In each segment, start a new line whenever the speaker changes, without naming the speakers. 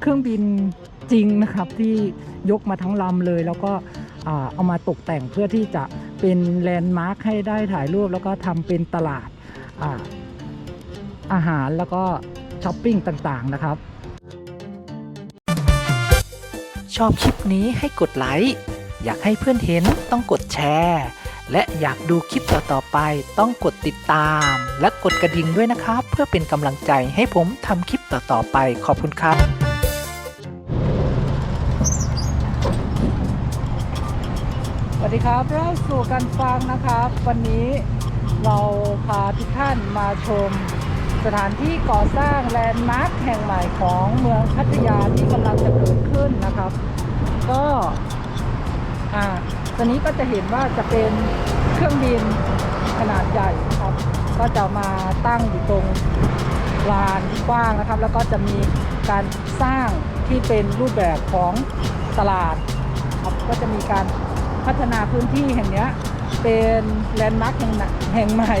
เครื่องบินจริงนะครับที่ยกมาทั้งลำเลย แล้วก็เอามาตกแต่งเพื่อที่จะเป็นแลนด์มาร์คให้ได้ถ่ายรูปแล้วก็ทำเป็นตลาดอาอาหารแล้วก็ช้อปปิ้งต่างๆนะครับ
ชอบคลิปนี้ให้กดไลค์อยากให้เพื่อนเห็นต้องกดแชร์ และอยากดูคลิปต่อๆไปต้องกดติดตาม และกดกระดิ่งด้วยนะครับ เพื่อเป็นกำลังใจให้ผมทำคลิปต่อๆไปขอบคุณครับ
สวัสดีครับเล่าสู่กันฟังนะครับ วันนี้เราพาทุกท่านมาชม สถานที่ก่อสร้างแลนด์มาร์คแห่งใหม่ของเมืองพัทยาที่กำลังจะเกิดขึ้นนะครับ ก็อ่าตอนนี้ก็จะเห็นว่าจะเป็นเครื่องบินขนาดใหญ่ครับ ก็จะมาตั้งอยู่ตรงลานกว้างนะครับ แล้วก็จะมีการสร้างที่เป็นรูปแบบของตลาดครับก็จะมีการ พัฒนาพื้นที่แห่งนี้เป็นแลนด์มาร์คแห่งใหม่แห่งใหม่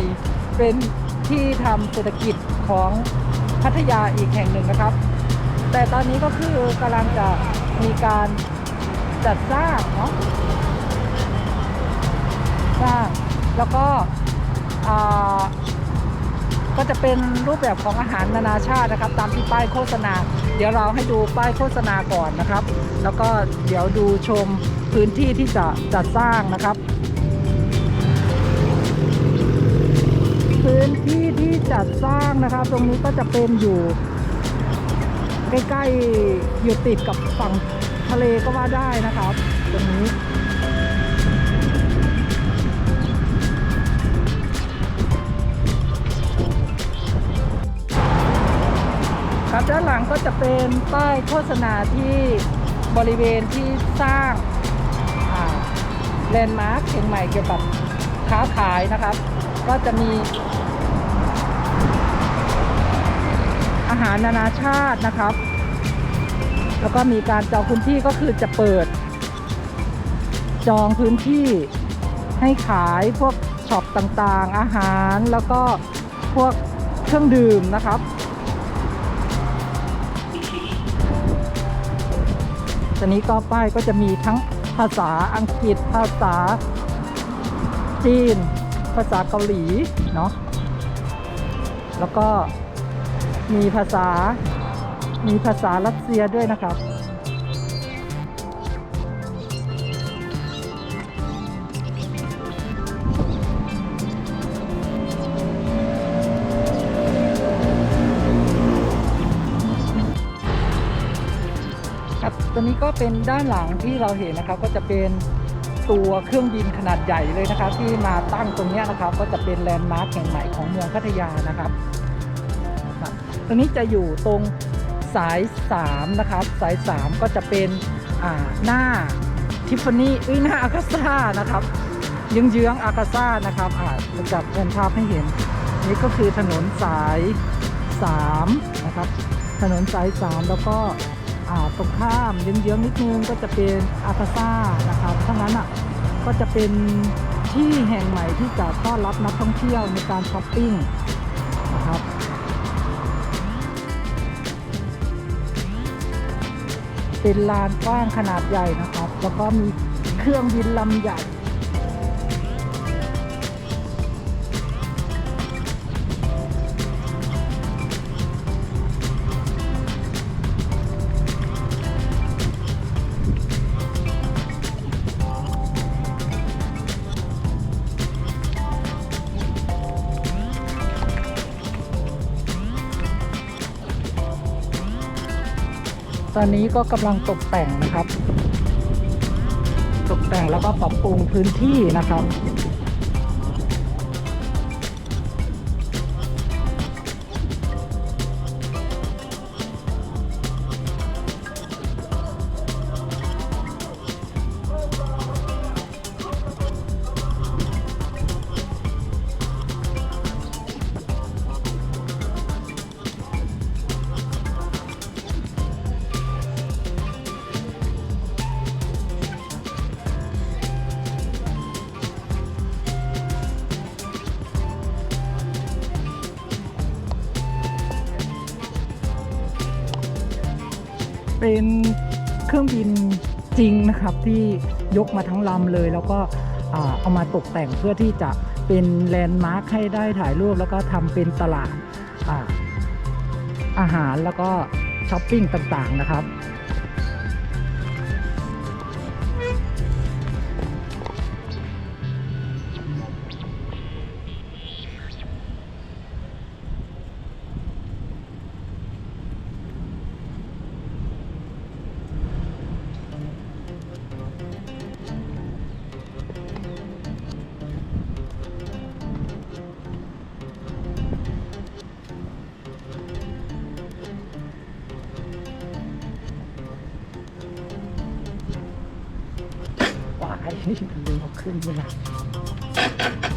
เป็นที่ทำเศรษฐกิจของพัทยาอีกแห่งหนึ่งนะครับ แต่ตอนนี้ก็คือกำลังจะมีการจัดสร้างเนาะสร้างแล้วก็ก็จะเป็นรูปแบบของอาหารนานาชาตินะครับ ตามที่ป้ายโฆษณา เดี๋ยวเราให้ดูป้ายโฆษณาก่อนนะครับ แล้วก็เดี๋ยวดูชมพื้นที่ที่จะจัดสร้างนะครับ พื้นที่ที่จัดสร้างนะครับ ตรงนี้ก็จะเป็นอยู่ ใกล้ๆอยู่ติดกับฝั่งทะเลก็ว่าได้นะครับ ตรงนี้ ด้านหลังก็จะเป็นป้ายโฆษณาที่บริเวณที่สร้างแลนด์มาร์คแห่งใหม่เกี่ยวกับค้าขายนะครับ ก็จะมี อาหารนานาชาตินะครับ แล้วก็มีการจองพื้นที่ก็คือจะเปิด จองพื้นที่ให้ขายพวกช็อปต่างๆ อาหารแล้วก็พวกเครื่องดื่มนะครับ ตอนนี้ก็ป้ายก็จะมีทั้งภาษาอังกฤษ ภาษาจีน ภาษาเกาหลีเนาะแล้วก็มีภาษามีภาษารัสเซียด้วยนะครับ ตัวนี้ก็เป็นด้านหลังที่เราเห็นนะครับ ก็จะเป็นตัวเครื่องบินขนาดใหญ่เลยนะครับ ที่มาตั้งตรงนี้นะครับ ก็จะเป็นแลนด์มาร์คแห่งใหม่ของเมืองพัทยานะครับตรงนี้จะอยู่ตรงสาย3นะครับ สาย 3 ก็จะเป็นหน้าทิฟฟานี่เอ้ยหน้าอากาซ่านะครับเยื้องๆอากาซ่านะครับอ่าเราจะเป็นภาพให้เห็น นี่ก็คือถนนสาย 3 นะครับ ถนนสาย 3 แล้วก็ ตรงข้ามเยื้องๆนิดนึงก็จะเป็นอาคาซ่านะครับทั้งนั้นอะก็จะเป็นที่แห่งใหม่ที่จะต้อนรับนักท่องเที่ยวในการช้อปปิ้งนะครับเป็นลานกว้างขนาดใหญ่นะครับ แล้วก็มีเครื่องบินลำใหญ่ ตอนนี้ก็กำลังตกแต่งนะครับ ตกแต่งแล้วก็ปรับปรุงพื้นที่นะครับ เป็นเครื่องบินจริงนะครับที่ยกมาทั้งลำเลย แล้วก็เอามาตกแต่งเพื่อที่จะเป็นแลนด์มาร์คให้ได้ถ่ายรูปแล้วก็ทำเป็นตลาดอาอาหารแล้วก็ช้อปปิ้งต่างๆนะครับ วายลืมเอาขึ้นเวละ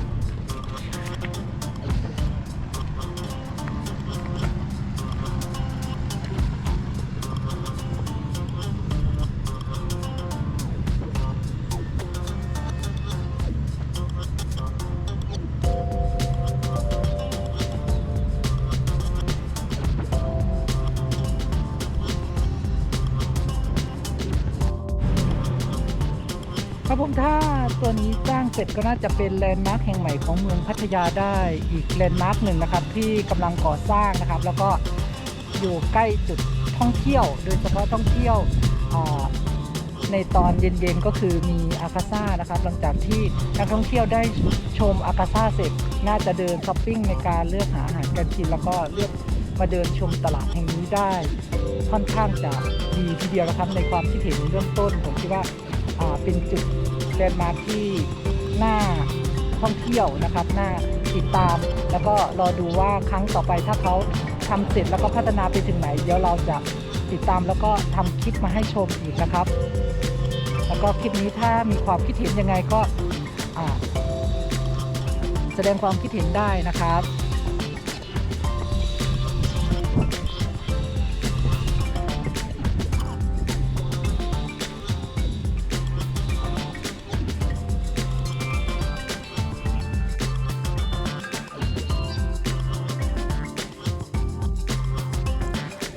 ผมถ้าตัวนี้สร้างเสร็จก็น่าจะเป็นแลนด์มาร์คแห่งใหม่ของเมืองพัทยาได้อีกแลนด์มาร์คหนึ่งนะครับ ที่กำลังก่อสร้างนะครับ แล้วก็อยู่ใกล้จุดท่องเที่ยว โดยเฉพาะท่องเที่ยวในตอนเย็นๆก็คือมีอากาซ่านะครับ หลังจากที่นักท่องเที่ยวได้ชมอากาซ่าเสร็จ น่าจะเดินช้อปปิ้งในการเลือกหาอาหารการกินแล้วก็เลือกมาเดินชมตลาดแห่งนี้ได้ ค่อนข้างจะดีทีเดียวนะครับในความคิดเห็นเบื้องต้นผมคิดว่า เป็นจุดแลนด์มาร์คที่น่าท่องเที่ยวนะครับน่าติดตาม แล้วก็รอดูว่าครั้งต่อไปถ้าเขาทำเสร็จแล้วก็พัฒนาไปถึงไหน เดี๋ยวเราจะติดตามแล้วก็ทำคลิปมาให้ชมอีกนะครับ แล้วก็คลิปนี้ถ้ามีความคิดเห็นยังไงก็แสดงความคิดเห็นได้นะครับ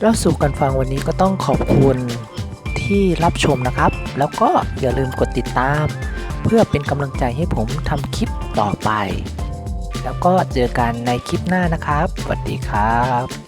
เราสู่กันฟังวันนี้ก็ต้องขอบคุณที่รับชมนะครับ แล้วก็อย่าลืมกดติดตาม เพื่อเป็นกำลังใจให้ผมทำคลิปต่อไป แล้วก็เจอกันในคลิปหน้านะครับ สวัสดีครับ